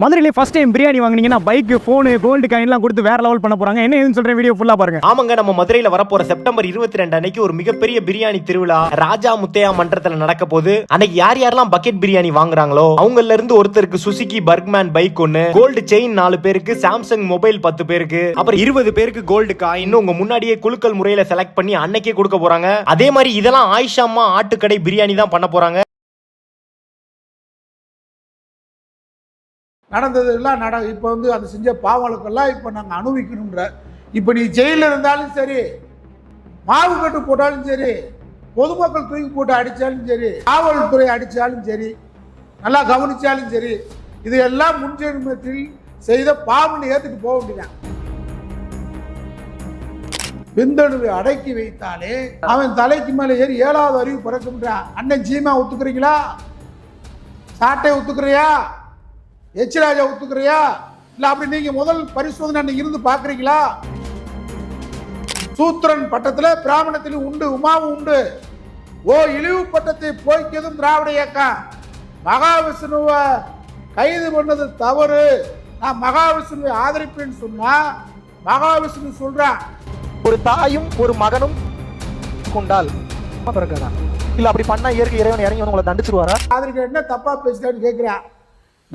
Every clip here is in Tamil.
மதுரையிலே ஃபஸ்ட் டைம் பிரியாணி வாங்கினீங்கன்னா பைக் ஃபோனு கோல்டு காயின்லாம் கொடுத்து வேற லெவல் பண்ண போறாங்க. என்ன ஏதுன்னு சொல்றேன் வீடியோ ஃபுல்லா பாருங்க. ஆமாங்க நம்ம மதுரையில வரப்போற செப்டம்பர் இருபத்தி ரெண்டு அன்னைக்கு ஒரு மிகப்பெரிய பிரியாணி திருவிழா ராஜா முத்தையா மன்றத்துல நடக்க போது அன்னைக்கு யார் யாரெல்லாம் பக்கெட் பிரியாணி வாங்குறாங்களோ அவங்கல இருந்து ஒருத்தருக்கு சுசுகி பர்க்மேன் பைக் ஒன்னு கோல்டு செயின் நாலு பேருக்கு சாம்சங் மொபைல் பத்து பேருக்கு அப்புறம் இருபது பேருக்கு கோல்டு காயின் உங்க முன்னாடியே குலுக்கல் முறையில செலக்ட் பண்ணி அன்னைக்கே கொடுக்க போறாங்க. அதே மாதிரி இதெல்லாம் ஆயிஷாமா ஆட்டுக்கடை பிரியாணி தான் பண்ண போறாங்க. நடந்ததெல்லாம் நட இப்போ வந்து அது செஞ்ச பாவங்களுக்கெல்லாம் இப்போ நாங்கள் அனுபவிக்கணுன்ற இப்போ நீ ஜெயிலில் இருந்தாலும் சரி மாவு கட்டு போட்டாலும் சரி பொதுமக்கள் தூக்கி போட்டு அடித்தாலும் சரி காவல்துறை அடித்தாலும் சரி நல்லா கவனித்தாலும் சரி இது எல்லாம் முன்ஜென்மத்தில் செய்த பாவனை ஏற்றுட்டு போக வேண்டியதான் விந்தணுவை அடக்கி வைத்தாலே அவன் தலைக்கு மேலே ஏறி ஏழாவது அறிவு பிறக்கும்ன்றான் அண்ணன் சீமா ஒத்துக்கிறீங்களா? சாட்டை ஒத்துக்கிறியா? எச்ராஜா ஒத்துக்கிறியா? இல்ல அப்படி நீங்க முதல் பரிசோதனை அன்னைக்கு இருந்து பாக்குறீங்களா? சூத்திரன் பட்டத்துல பிராமணத்திலும் உண்டு உமாவும் உண்டு. ஓ இழிவு பட்டத்தை போய்க்கதும் திராவிட இயக்கம். மகாவிஷ்ணுவை கைது பண்ணது தவறு. நான் மகாவிஷ்ணுவை ஆதரிப்பேன்னு சொன்னா மகாவிஷ்ணு சொல்றான் ஒரு தாயும் ஒரு மகனும் கொண்டால் பிறக்காதா இல்ல அப்படி பண்ணா இயற்கை இறைவன் இறங்கி வந்து உங்களை தண்டிச்சிருவாரா? ஆதரிக்க என்ன தப்பா பேசிட்டான்னு கேட்கிறேன்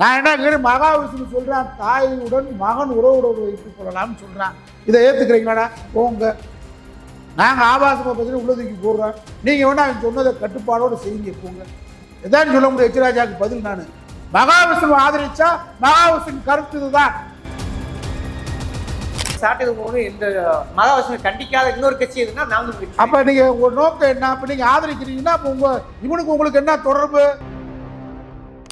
நான் என்ன கேட்கிறேன் மகாவிஷ்ணு சொல்றான் தாயுடன் மகன் உறவுடன் வைத்துக் கொள்ளலாம்னு சொல்றான். இதை ஏத்துக்கிறீங்களாடா? போங்க. நாங்க ஆபாசமா பத்தி உள்ளதுக்கு போடுறோம். நீங்க வேணா அவன் சொன்னதை கட்டுப்பாடோடு செய்யுங்க போங்க. இதான் சொல்ல முடியும் எச்ராஜாவுக்கு பதில் நான். மகாவிஷ்ணு ஆதரிச்சா மகாவிஷ்ணு கருத்து இதுதான். சாட்டை போகணும் இந்த மகாவிஷ்ணு கண்டிக்காத இன்னொரு கட்சி எதுனா கட்சி அப்ப நீங்க உங்க நோக்கம் என்ன? அப்ப நீங்க ஆதரிக்கிறீங்கன்னா அப்ப இவனுக்கு உங்களுக்கு என்ன தொடர்பு?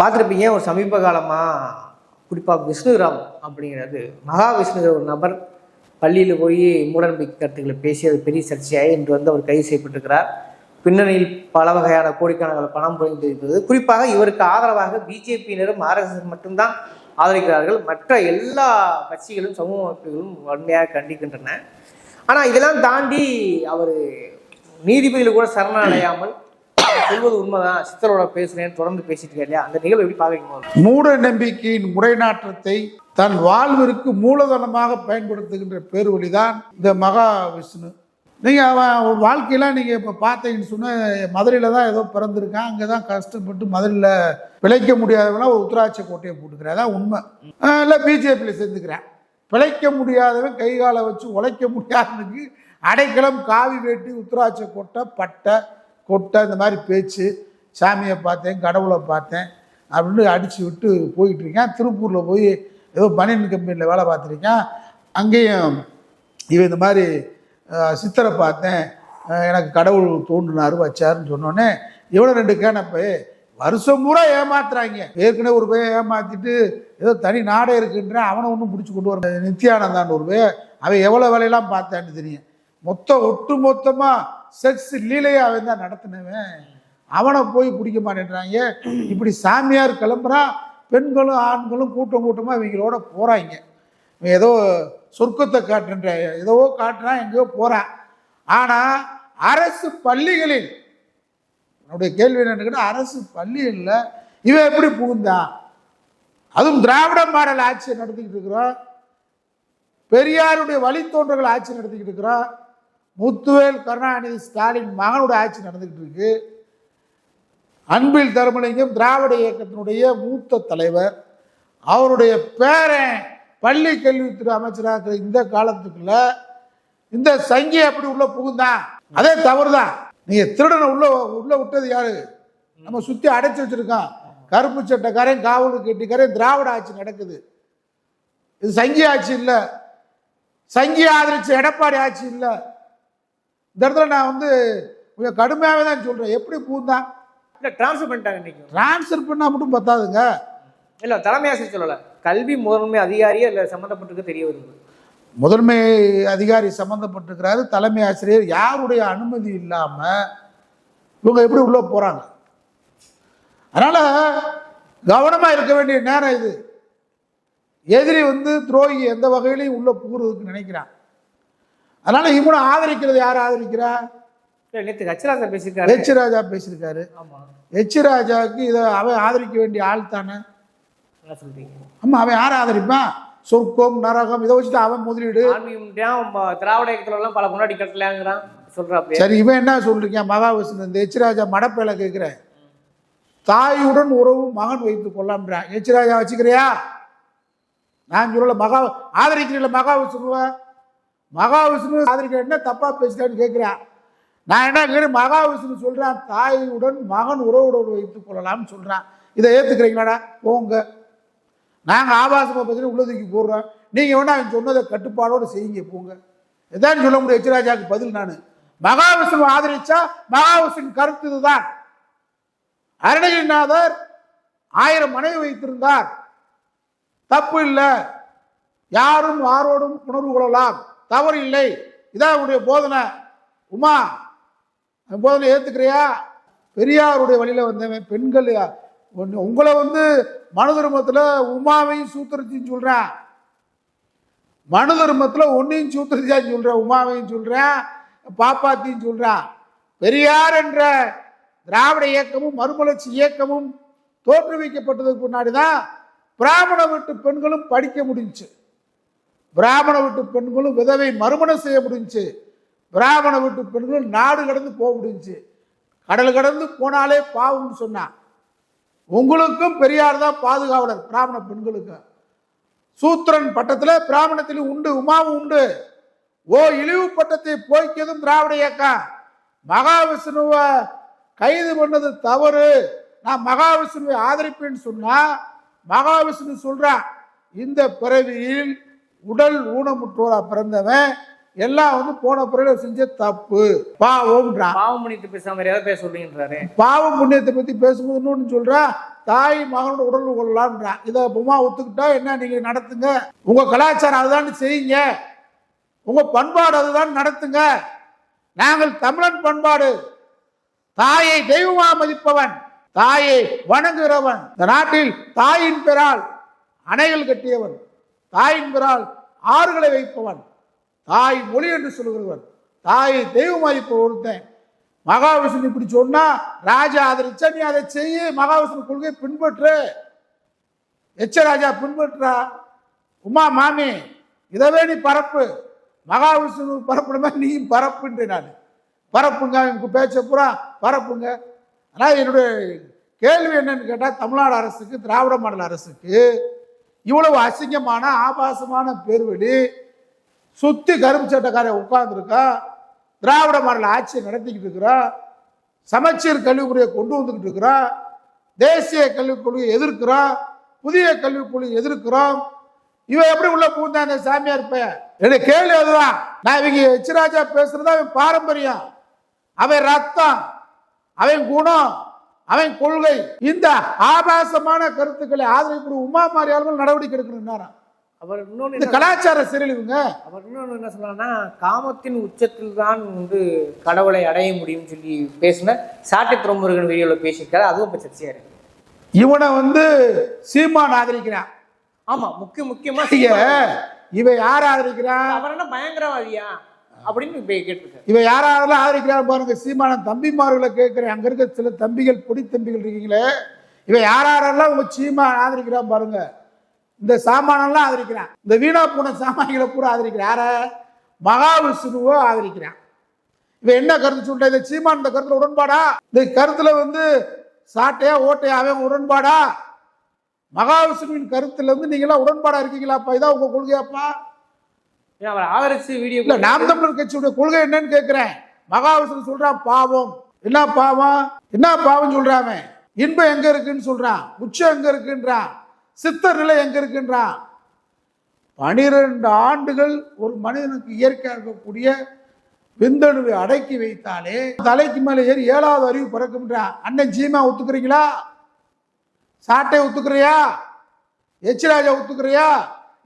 பார்த்துருப்பீங்க ஒரு சமீப காலமாக குறிப்பாக விஷ்ணுராம் அப்படிங்கிறது. மகாவிஷ்ணுங்கிற ஒரு நபர் பள்ளியில் போய் மூடநம்பிக்கை கருத்துக்களை பேசி அது பெரிய சர்ச்சையாகி இன்று வந்து அவர் கைது செய்யப்பட்டிருக்கிறார். பின்னணியில் பல வகையான கோடிக்கணக்கான பணம் புரிந்திருக்கிறது குறிப்பாக இவருக்கு ஆதரவாக பிஜேபியினரும் ஆர்எஸ்எஸ் மட்டும்தான் ஆதரிக்கிறார்கள். மற்ற எல்லா கட்சிகளும் சமூக அமைப்புகளும் வன்மையாக கண்டிக்கின்றன. ஆனால் இதெல்லாம் தாண்டி அவர் நீதிபதியில் கூட சரணடையாமல் சொல்வது உண்மைதான். சித்தரோட பேசுறேன் தொடர்ந்து பேசிட்டு இல்லையா? அந்த நிகழ்வு எப்படி பாக்குறீங்க மூட நம்பிக்கையின் முறைநாற்றத்தை தன் வாழ்விற்கு மூலதனமாக பயன்படுத்துகின்ற பேர்வழிதான் இந்த மகா விஷ்ணு நீங்கள் அவன் வாழ்க்கையெல்லாம் நீங்கள் இப்போ பார்த்தீங்கன்னு சொன்னால் மதுரையில் தான் ஏதோ பிறந்திருக்கான். அங்கே தான் கஷ்டப்பட்டு மதுரையில் பிழைக்க முடியாதவனா ஒரு உத்தராட்சி கோட்டையை போட்டுக்கிறேன். அதான் உண்மை. இல்லை பிஜேபியில் சேர்ந்துக்கிறேன். பிழைக்க முடியாதவன் கை காலை வச்சு உழைக்க முடியாதவனுக்கு அடைக்கலம் காவி வேட்டி உத்தராட்சி கோட்டை பட்டை பொட்டை இந்த மாதிரி பேச்சு சாமியை பார்த்தேன் கடவுளை பார்த்தேன் அப்படின்னு அடித்து விட்டு போயிட்டு இருக்கேன். திருப்பூரில் போய் ஏதோ பனியன் கம்பெனியில் வேலை பார்த்துருக்கேன். அங்கேயும் இவன் இந்த மாதிரி சித்தரை பார்த்தேன். எனக்கு கடவுள் தோன்றினார் வச்சாருன்னு சொன்னோன்னே இவனை ரெண்டு கேனப்ப வருஷம் பூரா ஏமாத்துறாங்க. ஏற்கனவே ஒரு பையன் ஏமாத்திட்டு ஏதோ தனி நாடே இருக்குன்ற அவனை ஒன்றும் பிடிச்சி கொண்டு வர நித்யானந்தான்னு ஒரு பையன் அவன் எவ்வளோ வேலையெல்லாம் பார்த்தான்னு தெரியும். மொத்தம் ஒட்டு மொத்தமாக செக்ஸ் லீலையை அவன் தான் நடத்தினவன். அவனை போய் பிடிக்க மாட்டேன்றாங்க. இப்படி சாமியார் கிளம்புறான் பெண்களும் ஆண்களும் கூட்டம் கூட்டமாக இவங்களோட போகிறாங்க இவன் ஏதோ சொர்க்கத்தை காட்டுன்ற ஏதோ காட்டுறான் எங்கேயோ போகிறான் ஆனால் அரசு பள்ளிகளில் என்னுடைய கேள்வி என்னன்னு அரசு பள்ளிகளில் இவன் எப்படி புகுந்தான் அதுவும் திராவிட மாடல் ஆட்சியை நடத்திக்கிட்டு இருக்கிறோம் பெரியாருடைய வழித்தோன்றர்கள் ஆட்சி நடத்திக்கிட்டு இருக்கிறோம் முத்துவேல் கருணாநிதி ஸ்டாலின் மகனுடைய ஆட்சி நடந்துக்கிட்டு இருக்கு. அன்பில் தர்மலிங்கம் திராவிட இயக்கத்தினுடைய மூத்த தலைவர். அவருடைய பேரன் பள்ளி கல்வித்துறை அமைச்சராக இருக்கிற இந்த காலத்துக்குள்ள இந்த சங்கி அப்படி உள்ள புகுந்தான் அதே தவறுதான். நீங்க திருடனை உள்ள உள்ள விட்டது யாரு? நம்ம சுத்தி அடைச்சு வச்சிருக்கோம். கருப்பு சட்டைக்காரன் காவல் கட்டிக்காரன் திராவிட ஆட்சி நடக்குது. இது சங்கி ஆட்சி இல்லை. சங்கி ஆதரிச்ச எடப்பாடி ஆட்சி இல்லை. இந்த இடத்துல நான் வந்து கொஞ்சம் கடுமையாகவே தான் சொல்கிறேன் எப்படி பூந்தான் இல்ல டிரான்ஸ்ஃபர் பண்ணிட்டாங்க இன்னைக்கு. டிரான்ஸ்ஃபர் பண்ணா மட்டும் பத்தாதுங்க. இல்ல தலைமை ஆசிரியர் சொல்லல. கல்வி முதன்மை அதிகாரியே இல்ல சம்மந்தப்பட்டிருக்க தெரிய வருது? முதன்மை அதிகாரி சம்மந்தப்பட்டிருக்கிறாரு தலைமை ஆசிரியர் யாருடைய அனுமதி இல்லாம இவங்க எப்படி உள்ள போறாங்க? அதனால கவனமா இருக்க வேண்டிய நேரம் இது. எதிரி வந்து துரோகி எந்த வகையிலையும் உள்ள புகுறதுக்கு நினைக்கிறான். அதனால இவனை ஆதரிக்கிறது யார் ஆதரிக்கிறா? நேத்து ஹச்ராஜா பேசியிருக்காரு. எச் ராஜா பேசியிருக்காரு. ஆமா. எச் ராஜாவுக்கு இதை அவன் ஆதரிக்க வேண்டிய ஆள் தானே? சொல்றீங்க. ஆமா அவன் யார் ஆதரிப்பான் சொர்க்கம் நரகம் இதை வச்சுட்டு அவன் முதலீடு. திராவிட இயக்கத்துல எல்லாம் பல முன்னாடி கட்டலாங்கிறான் சொல்றாப்ல சரி இவன் என்ன சொல்றீங்க மகாவிஷ்ணு இந்த எச்ராஜா மடப்பேல கேட்கிறேன் தாயுடன் உறவு மகன் வைத்து கொள்ளாம்ன்றான். எச்ராஜா வச்சுக்கிறியா? நான் சொல்லல மகா ஆதரிக்கிறீங்கள மகாவிஷ்ணுவ மகாவிஷ்ணு ஆதரிக்கிற என்ன தப்பா பேசுறான்னு கேட்கிறேன் நான் என்ன கேட்கிறேன் மகாவிஷ்ணு சொல்கிறேன் தாயுடன் மகன் உறவுடன் வைத்துக் கொள்ளலாம்னு சொல்கிறான் இதை ஏற்றுக்கிறீங்களாடா போங்க. நாங்கள் ஆபாசமாக பற்றி உள்ளதுக்கு போடுறோம். நீங்கள் வேணா அவன் சொன்னதை கட்டுப்பாடோடு செய்யுங்க போங்க. இதான் சொல்ல முடியும் எச்ராஜாவுக்கு பதில் நான். மகாவிஷ்ணு ஆதரிச்சா மகாவிஷ்ணு கருத்து இதுதான். அருணகிரிநாதர் ஆயிரம் மனைவி வைத்திருந்தார். தப்பு இல்லை. யாரும் யாரோடும் உணர்வு கொள்ளலாம். தவறு இல்லை. இதான் உன்னுடைய போதனை. உமா அந்த போதனை ஏற்றுக்கிறியா பெரியாருடைய வழியில் வந்தவன் பெண்கள் ஒன்று உங்களை வந்து மனு தர்மத்தில் உமாவையும் சூத்திரத்தையும் சொல்கிறேன் மனு தர்மத்தில் ஒன்றையும் சூத்திரத்தையும் சொல்கிறேன் உமாவையும் சொல்கிறேன் பாப்பாத்தையும் சொல்றான். பெரியார் என்ற திராவிட இயக்கமும் மறுமலர்ச்சி இயக்கமும் தோற்றுவிக்கப்பட்டதுக்கு முன்னாடி தான் பிராமண வீட்டு பெண்களும் படிக்க முடிஞ்சுச்சு பிராமண வீட்டு பெண்களும் விதவை மறுமணம் செய்ய முடிஞ்சு பிராமண வீட்டு பெண்களும் நாடு கடந்து போக முடிஞ்சு. கடல் கடந்து போனாலே பாவம்னு சொன்னான் உங்களுக்கும் பெரியார் தான் பாதுகாவலர் பிராமண பெண்களுக்கு. சூத்திரன் பட்டத்தில் பிராமணத்திலும் உண்டு உமாவும் உண்டு. ஓ இழிவு பட்டத்தை போய்க்கியதும் திராவிட இயக்கம் மகாவிஷ்ணுவை கைது பண்ணது தவறு. நான் மகாவிஷ்ணுவை ஆதரிப்பேன்னு சொன்னா மகாவிஷ்ணு சொல்றான் இந்த பிறவியில் உடல் ஊனமுற்றோரா பிறந்தவன் எல்லாம் வந்து போன பிறகு செஞ்ச தப்பு. பாவம்ன்றான் பாவம் பண்ணிட்டு பேசாம ஏதாவது பேச சொல்றீங்கன்றாரு. பாவம் புண்ணியத்தை பத்தி பேசும்போது இன்னொன்னு சொல்றான் தாய் மகனோட உடல் கொள்ளலாம்ன்றான் இதை உமா ஒத்துக்கிட்டா என்ன நீங்க நடத்துங்க? உங்க கலாச்சாரம் அதுதான் செய்யுங்க. உங்க பண்பாடு அதுதான் நடத்துங்க. நாங்கள் தமிழன் பண்பாடு. தாயை தெய்வமா மதிப்பவன். தாயை வணங்குகிறவன். இந்த நாட்டில் தாயின் பெறால் அணைகள் கட்டியவன். தாய் பெறால் ஆறுகளை வைப்பவன். தாய் மொழி என்று சொல்லுகிறவன். தாயை தெய்வமாய் ஒருத்தன். மகாவிஷ்ணு இப்படி சொன்னா ராஜா ஆதரிச்சா நீ அதை செய்ய மகாவிஷ்ணு கொள்கையை பின்பற்று. எச்ச ராஜா பின்பற்றா? உமா மாமி இதவே நீ பரப்பு. மகாவிஷ்ணு பரப்புன மாதிரி நீயும் பரப்புன்ற நான். பரப்புங்க எனக்கு பேச்ச பூரா பரப்புங்க. ஆனால் என்னுடைய கேள்வி என்னன்னு கேட்டால் தமிழ்நாடு அரசுக்கு திராவிட மாடல் அரசுக்கு இவ்வளவு அசிங்கமான ஆபாசமான பேர்வழி. சுத்தி கரும்பு சட்டக்காரன் உட்கார்ந்துருக்கா. திராவிட மாடல் ஆட்சியை நடத்திக்கிட்டு இருக்கிறா. சமச்சீர் கல்விக் கொள்கையை கொண்டு வந்துக்கிட்டு இருக்கிறா. தேசிய கல்விக் கொள்கையை எதிர்க்கிறோம் புதிய கல்விக் கொள்கையை எதிர்க்கிறோம். இவன் எப்படி உள்ள பூந்தா அந்த சாமியார் பையன்? என்னுடைய கேள்வி அதுதான். நான் இவங்க எச்ராஜா பேசுறது அவன் பாரம்பரியம். அவன் ரத்தம் அவன் குணம் அவன் கொள்கை. இந்த ஆபாசமான கருத்துக்களை ஆதரிக்கூடிய உமா மாரியாளர்கள் நடவடிக்கை எடுக்கணும் அவர் என்ன கலாச்சார சீரழிவுங்க அவர் இன்னொன்று என்ன சொல்றாருன்னா காமத்தின் உச்சத்தில் தான் வந்து கடவுளை அடைய முடியும்னு சொல்லி பேசின சாட்டை பிரமுருகன் வீடியோவில் பேசியிருக்காரு. அதுவும் இப்போ சர்ச்சையா இருக்கு. இவனை வந்து சீமான் ஆதரிக்கிறான். ஆமா முக்கிய முக்கியமா ஐய, இவன் யார் ஆதரிக்கிறான்? அவர் என்ன பயங்கரவாதியா? அப்படின்னு கேட்டிருக்காரு. இவன் யாரெல்லாம் ஆதரிக்கிறான் பாருங்க சீமானன் தம்பிமார்களை கேட்கிறேன் அங்க இருக்க சில தம்பிகள் பொடி தம்பிகள் இருக்கீங்களே இவன் யாரெல்லாம் உங்க சீமான் ஆதரிக்கிறான் பாருங்க இந்த சாமானெல்லாம் ஆதரிக்கிறான். இந்த வீணா போன சாமான்களை பூரா ஆதரிக்கிறான். யார? மகாவிஷ்ணுவோ ஆதரிக்கிறான். இவன் என்ன கருத்து சொல்ற? இந்த சீமான் இந்த கருத்துல உடன்பாடா? இந்த கருத்துல வந்து சாட்டையா ஓட்டையா அவன் உடன்பாடா? மகாவிஷ்ணுவின் கருத்துல இருந்து நீங்களாம் உடன்பாடா இருக்கீங்களாப்பா? இதான் உங்க கொள்கையாப்பா? அவர் ஆதரிச்சு வீடியோ இல்ல நாம் தமிழர் கட்சியுடைய கொள்கை என்னன்னு கேட்கிறேன் மகாவிஷ்ணு சொல்றான் பாவம். என்ன பாவம் என்ன பாவம் சொல்றான் அவன்? இன்பம் எங்க இருக்குன்னு சொல்றான். உச்சம் எங்க இருக்குன்றான்? சித்தர் நிலை எங்க இருக்குன்றான்? பனிரெண்டு ஆண்டுகள் ஒரு மனிதனுக்கு இயற்கையாக இருக்கக்கூடிய விந்தணுவை அடக்கி வைத்தாலே தலைக்கு மேலே ஏறி ஏழாவது அறிவு பிறக்கும்ன்ற. அண்ணன் சீமா ஒத்துக்கிறீங்களா? சாட்டை ஒத்துக்கிறியா? எச்ராஜா ஒத்துக்கிறியா?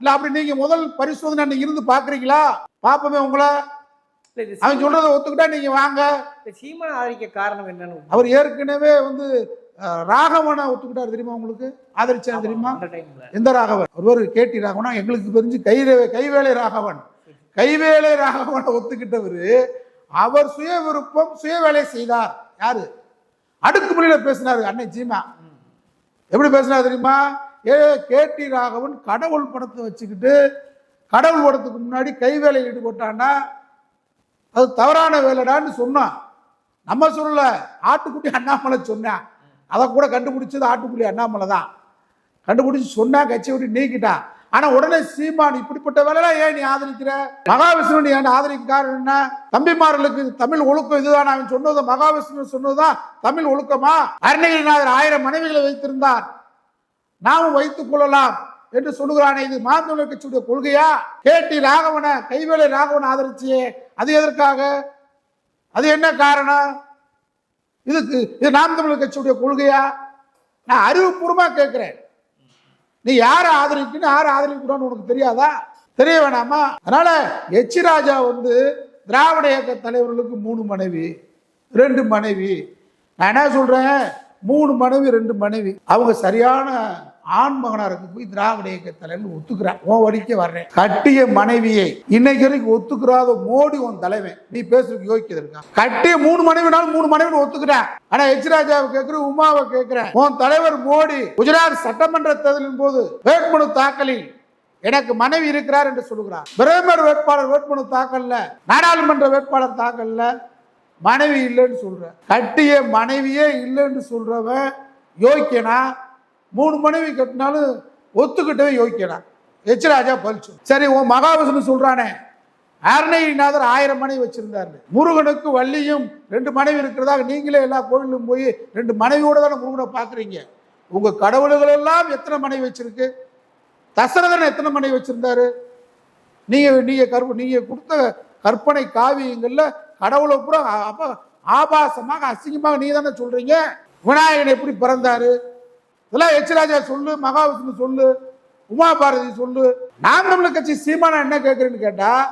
இல்ல அப்படி நீங்க முதல் பரிசோதனை அன்னைக்கு இருந்து பாக்குறீங்களா? பாப்போமே உங்களை. அவன் சொல்றதை ஒத்துக்கிட்டா நீங்க வாங்க. சீமான் ஆதரிக்க காரணம் என்னன்னு அவர் ஏற்கனவே வந்து ராகவனை ஒத்துக்கிட்டாரு தெரியுமா உங்களுக்கு? ஆதரிச்சார் தெரியுமா? எந்த ராகவன்? ஒருவர் கேட்டி ராகவனா எங்களுக்கு தெரிஞ்சு கை கைவேலை ராகவன். கைவேலை ராகவனை ஒத்துக்கிட்டவர் அவர் சுய விருப்பம் சுய வேலை செய்தார். யாரு? அடுக்குமுறையில பேசினாரு அன்னை சீமா. எப்படி பேசினார் தெரியுமா? ஏ கேடி ராகவன் கடவுள் படத்தை வச்சுக்கிட்டு கடவுள் படத்துக்கு முன்னாடி கைவேலையில் ஈடுபட்டான்னா அது தவறான வேலைடான்னு சொன்னான். நம்ம சொல்லல ஆட்டுக்குட்டி அண்ணாமலை சொன்னேன். அதை கூட கண்டுபிடிச்சது ஆட்டுக்குட்டி அண்ணாமலை தான். கண்டுபிடிச்சு சொன்னா கட்சி விட்டு நீக்கிட்டான். ஆனா உடனே சீமான் இப்படிப்பட்ட வேலைலாம் ஏன் நீ ஆதரிக்கிற? மகாவிஷ்ணு நீ ஏன் ஆதரிக்க காரணம் என்ன தம்பிமார்களுக்கு தமிழ் ஒழுக்கம் இதுதான்? அவன் சொன்னது மகாவிஷ்ணு சொன்னதுதான் தமிழ் ஒழுக்கமா? அருணகிரிநாதர் ஆயிரம் மனைவிகளை வைத்திருந்தார். நாம் வைத்துக் கொள்ளலாம் என்று சொல்லுகிறானே. இது மாந்தமிழர் கட்சியுடைய கொள்கையா? கேட்டி ராகவனை கைவேலை ராகவனை ஆதரிச்சியே. அது எதற்காக? அது என்ன காரணம்? இதுக்கு இது நாம் தமிழர் கட்சியுடைய கொள்கையா? நான் அறிவுபூர்வமாக கேட்கிறேன். நீ யாரை ஆதரிக்கணும் யாரை ஆதரிக்கக்கூடாதுன்னு உனக்கு தெரியாதா? தெரிய வேணாமா? அதனால எச்சி ராஜா வந்து திராவிட இயக்க தலைவர்களுக்கு மூணு மனைவி ரெண்டு மனைவி. நான் என்ன சொல்றேன்? மூணு மனைவி ரெண்டு மனைவி. அவங்க சரியான ஆண் மகனா இருக்கு போய் திராவிட இயக்க தலைவன் ஒத்துக்கிறான். உன் வடிக்க வர்றேன். கட்டிய மனைவியை இன்னைக்கு வரைக்கும் ஒத்துக்கிறாத மோடி உன் தலைவன். நீ பேசுறதுக்கு யோகிக்கிறது இருக்கா? கட்டிய மூணு மனைவினாலும் மூணு மனைவி ஒத்துக்கிறேன். ஆனா எச் ராஜாவை கேட்கிறேன் உமாவை கேட்கிறேன். உன் தலைவர் மோடி குஜராத் சட்டமன்ற தேர்தலின் போது வேட்புமனு தாக்கலில் எனக்கு மனைவி இருக்கிறார் என்று சொல்லுகிறார். பிரதமர் வேட்பாளர் வேட்புமனு தாக்கல்ல நாடாளுமன்ற வேட்பாளர் தாக்கல்ல மனைவி இல்லைன்னு சொல்கிறேன் கட்டிய மனைவியே இல்லைன்னு சொல்கிறவன் யோக்கியனா மூணு மனைவி கட்டினாலும் ஒத்துக்கிட்டவே யோக்கியனா எச்சராஜா பலிச்சு சரி உன் மகாவிஷ்ணு சொல்கிறானே அருணகிரிநாதர் ஆயிரம் மனைவி வச்சிருந்தாரு. முருகனுக்கு வள்ளியும் ரெண்டு மனைவி இருக்கிறதாக நீங்களே எல்லா கோவிலும் போய் ரெண்டு மனைவியோட தானே முருகனை பார்க்குறீங்க. உங்கள் கடவுள்கள் எல்லாம் எத்தனை மனைவி வச்சிருக்கு? தசரதன் எத்தனை மனைவி வச்சிருந்தாரு? நீங்கள் நீங்கள் கற்ப நீங்கள் கொடுத்த கற்பனை காவியங்களில் கடவுளை பூரா அப்போ ஆபாசமாக அசிங்கமாக நீ தானே சொல்கிறீங்க விநாயகன் எப்படி பிறந்தாரு? இதெல்லாம் எச்ராஜா சொல்லு மகாவிஷ்ணு சொல்லு உமா பாரதி சொல்லு. நாம் தமிழர் கட்சி சீமானா என்ன கேட்குறேன்னு கேட்டால்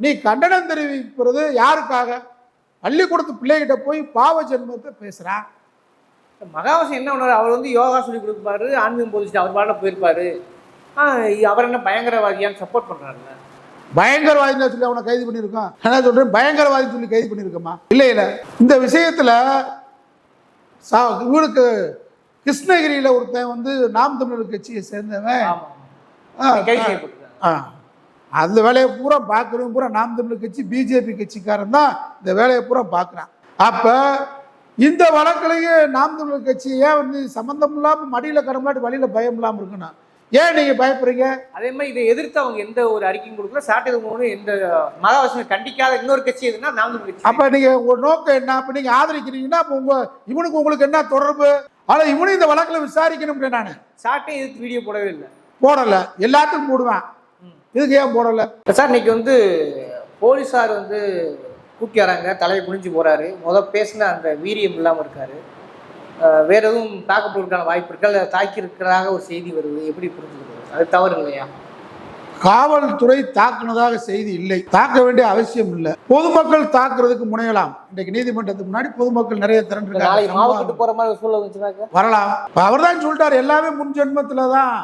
நீ கண்டனம் தெரிவிக்கிறது யாருக்காக? பள்ளிக்கூடத்து பிள்ளைகிட்ட போய் பாவ ஜென்மத்தை பேசுகிறான் மகாவாசம் என்ன பண்ணார் அவர் வந்து யோகா சொல்லி கொடுப்பாரு ஆன்மீகம் போதிச்சுட்டு அவர் பாட போயிருப்பாரு. அவர் என்ன பயங்கரவாதியான்னு சப்போர்ட் பண்ணுறாருல்ல பயங்கரவாதின்னு சொல்லி அவனை கைது பண்ணியிருக்கான். என்ன சொல்றேன்? பயங்கரவாதின்னு சொல்லி கைது பண்ணியிருக்கமா இல்லை இல்லை. இந்த விஷயத்துல சா இவனுக்கு கிருஷ்ணகிரியில ஒருத்தன் வந்து நாம் தமிழர் கட்சியை சேர்ந்தவன். ஆ, அந்த வேலையை பூரா பார்க்குறவன் பூரா நாம் தமிழர் கட்சி பிஜேபி கட்சிக்காரன் தான் இந்த வேலையை பூரா பார்க்குறான். அப்போ இந்த வழக்கிலேயே நாம் தமிழர் கட்சி ஏன் வந்து சம்மந்தம் இல்லாமல் மடியில் கடம்பலாட்டி வழியில் பயம் இல்லாமல் இருக்கணும்? ஏன் நீங்கள் பயப்படுறீங்க? அதே மாதிரி இதை எதிர்த்து அவங்க எந்த ஒரு அறிக்கையும் கொடுக்கல. சாட்டை மூணு எந்த மகாவாசனை கண்டிக்காத இன்னொரு கட்சி எதுனா நாம் அப்போ நீங்கள் உங்கள் நோக்கம் என்ன? அப்போ நீங்கள் ஆதரிக்கிறீங்கன்னா உங்கள் இவனுக்கு உங்களுக்கு என்ன தொடர்பு? ஆனால் இவனும் இந்த வழக்கில் விசாரிக்கணும்னு நான். சாட்டை எதிர்த்து வீடியோ போடவே இல்லை. போடலை. எல்லாத்துக்கும் போடுவேன். இதுக்கு ஏன் போடலை? சார் இன்னைக்கு வந்து போலீஸார் வந்து கூட்டி வராங்க தலையை குனிஞ்சு போறாரு. முத பேசின அந்த வீரியம் இல்லாமல் இருக்காரு. வேற எதுவும் தாக்கப்படுவதற்கான வாய்ப்பு இருக்கா? இல்லை தாக்கி இருக்கிறதாக ஒரு செய்தி வருது. எப்படி புரிஞ்சுக்கிறது? அது தவறு இல்லையா? காவல்துறை தாக்குனதாக செய்தி இல்லை. தாக்க வேண்டிய அவசியம் இல்லை. பொதுமக்கள் தாக்குறதுக்கு முனையலாம். இன்றைக்கு நீதிமன்றத்துக்கு முன்னாடி பொதுமக்கள் நிறைய நாளைக்கு திரண்டு வரலாம். அவர் தான் சொல்லிட்டார் எல்லாமே முன் ஜென்மத்தில் தான்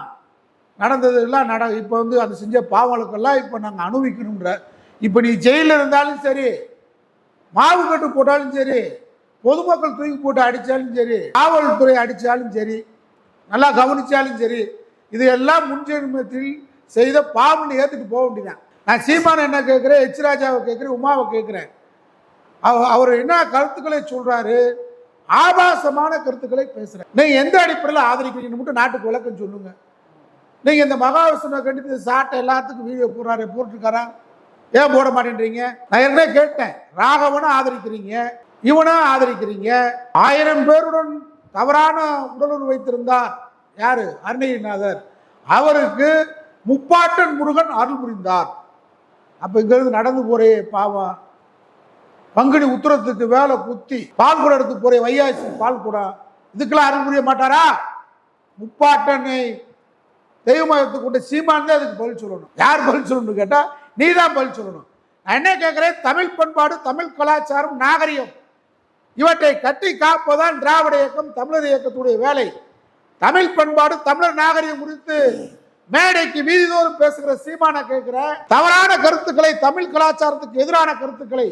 நடந்தது எல்லாம் நட இப்போ வந்து அது செஞ்ச பாவங்களுக்கெல்லாம் இப்போ நாங்கள் அனுபவிக்கணுன்ற இப்போ நீ ஜெயிலில் இருந்தாலும் சரி மாவு கட்டு போட்டாலும் சரி பொதுமக்கள் தூக்கி போட்டு அடித்தாலும் சரி காவல்துறை அடித்தாலும் சரி நல்லா கவனித்தாலும் சரி இது எல்லாம் செய்த பாவம்னு ஏற்றுட்டு போக வேண்டியதான் நான் சீமான என்ன கேட்குறேன் எச் ராஜாவை கேட்குறேன் உமாவை கேட்குறேன். அவ- அவர் என்ன கருத்துக்களை சொல்கிறாரு ஆபாசமான கருத்துக்களை பேசுகிறேன் நீங்கள் எந்த அடிப்படையில் ஆதரிக்கிறீங்கன்னு மட்டும் நாட்டுக்கு விளக்கம் சொல்லுங்க. நீங்கள் இந்த மகாவிஷ்ணுவை கண்டித்து சாட்டை எல்லாத்துக்கும் வீடியோ போடுறாரு போட்டிருக்காரா? ஏன் போட மாட்டேன்றீங்க? நான் ஏற்கனவே கேட்டேன் ராகவனை ஆதரிக்கிறீங்க. இவனை ஆதரிக்கிறீங்க? ஆயிரம் பேருடன் தவறான உடலுறவு வைத்திருந்தார். யாரு? அருணகிரிநாதர். அவருக்கு முப்பாட்டன் முருகன் அருள் புரிந்தார். அப்ப இங்கிருந்து நடந்து போறே பாவம் பங்குனி உத்தரத்துக்கு வேலை குத்தி பால் குடம் எடுத்து போற வையாசி பால் குடம் இதுக்கெல்லாம் அருள் புரிய மாட்டாரா? முப்பாட்டனை தெய்வமயத்துக்கு கொண்டு சீமான் தான் அதுக்கு பதில் சொல்லணும். யார் பதில் சொல்லணும்னு கேட்டா நீ தான் பதில் சொல்லணும். நான் என்ன கேட்கிறேன்? தமிழ் பண்பாடு தமிழ் கலாச்சாரம் நாகரிகம். இவற்றை கட்டி காப்பதுதான் திராவிட இயக்கம் தமிழர் இயக்கத்துடைய வேலை. தமிழ் பண்பாடு தமிழர் நாகரிகம் குறித்து மேடைக்கு வீதிதோறும் பேசுகிற சீமான கேட்கிற தவறான கருத்துக்களை தமிழ் கலாச்சாரத்துக்கு எதிரான கருத்துக்களை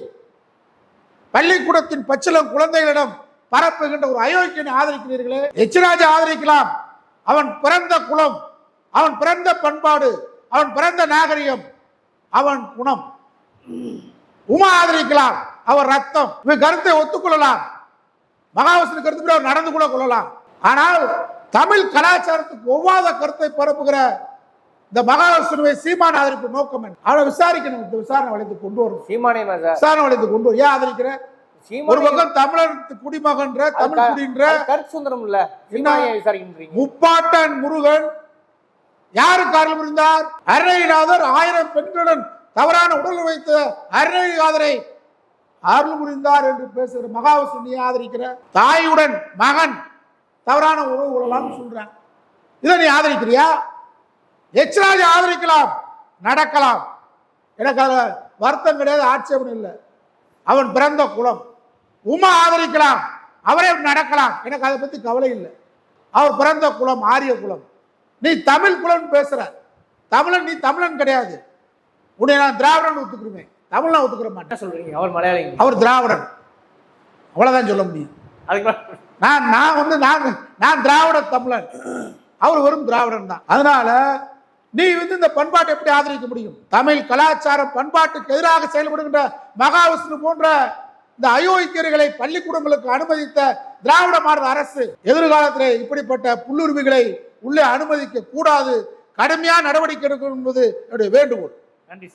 பள்ளிக்கூடத்தின் பச்சிலம் குழந்தைகளிடம் பரப்புகின்ற ஒரு அயோக்கியனை ஆதரிக்கிறீர்களே. எச்சிராஜா ஆதரிக்கலாம். அவன் பிறந்த குலம் அவன் பிறந்த பண்பாடு அவன் பிறந்த நாகரிகம் அவன் குணம். உமா ஆதரிக்கலாம். அவர் ரத்தம். இவன் கருத்தை ஒத்துக்கொள்ளலாம். மகாவிஷ்ணு கருத்து அவர் நடந்து கூட கொள்ளலாம். ஆனால் தமிழ் கலாச்சாரத்துக்கு ஒவ்வாத கருத்தை பரப்புகிற இந்த மகாவிஷ்ணுவை சீமான் ஆதரிப்பு நோக்கம் என்ன? அவனை விசாரிக்கணும். இந்த விசாரணை வளையத்துக்கு கொண்டு வரும் சீமானே சார். விசாரணை வளையத்துக்கு கொண்டு வரும் ஏன் ஆதரிக்கிற? ஒரு பக்கம் தமிழர் குடிமகன்ற தமிழ் குடின்ற சுதந்திரம் இல்ல. முப்பாட்டன் முருகன் யாருக்கு அருள் புரிந்தார்? அருணைநாதர் ஆயிரம் பெண்களுடன் தவறான உடல் வைத்த அருணைநாதரை அருள் புரிந்தார் என்று பேசுகிற மகாவிஷ்ணு ஆதரிக்கிற தாயுடன் மகன் தவறான உறவு கொள்ளலாம்னு சொல்றான் இதை நீ ஆதரிக்கிறியா? எச்ராஜ் ஆதரிக்கலாம் நடக்கலாம். எனக்கு அதில் வருத்தம் கிடையாது ஆட்சேபம் இல்லை. அவன் பிறந்த குலம். உமா ஆதரிக்கலாம் அவரே நடக்கலாம். எனக்கு அதை பற்றி கவலை இல்லை. அவர் பிறந்த குலம் ஆரிய குலம். நீ தமிழ் குலம்னு பேசுற. தமிழன் நீ தமிழன் கிடையாது. உன்னை நான் திராவிடன் ஒத்துக்கிறேன். தமிழ்லாம் ஒத்துக்கிற மாட்டேன். என்ன சொல்றீங்க? அவர் மலையாளிங்க. அவர் திராவிடன் அவ்வளவுதான் சொல்ல முடியும். அதுக்கு நான் நான் வந்து நான் நான் திராவிட தமிழன். அவர் வெறும் திராவிடன் தான். அதனால நீ வந்து இந்த பண்பாட்டை எப்படி ஆதரிக்க முடியும்? தமிழ் கலாச்சாரம் பண்பாட்டுக்கு எதிராக செயல்படுகின்ற மகாவிஷ்ணு போன்ற இந்த அயோக்கியர்களை பள்ளிக்கூடங்களுக்கு அனுமதித்த திராவிட மாடல் அரசு எதிர்காலத்தில் இப்படிப்பட்ட புல்லுரிமைகளை உள்ளே அனுமதிக்க கூடாது கடுமையான நடவடிக்கை எடுக்கணும் என்பது என்னுடைய வேண்டுகோள். நன்றி சார்.